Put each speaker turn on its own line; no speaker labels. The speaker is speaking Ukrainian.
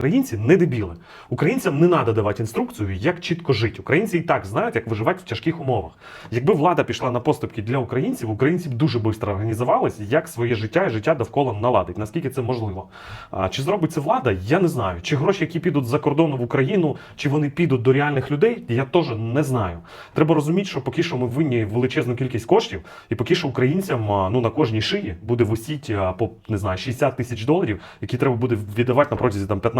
Українці не дебіли. Українцям не треба давати інструкцію, як чітко жити. Українці і так знають, як виживати в тяжких умовах. Якби влада пішла на поступки для українців, українці б дуже швидко організувалися, як своє життя і життя довкола наладить. Наскільки це можливо? А, чи зробить це влада? Я не знаю. Чи гроші, які підуть за кордону в Україну, чи вони підуть до реальних людей, я теж не знаю. Треба розуміти, що поки що ми винні величезну кількість коштів, і поки що українцям ну на кожній шиї буде висіти по не знаю 60 тисяч доларів, які треба буде віддавати на протязі там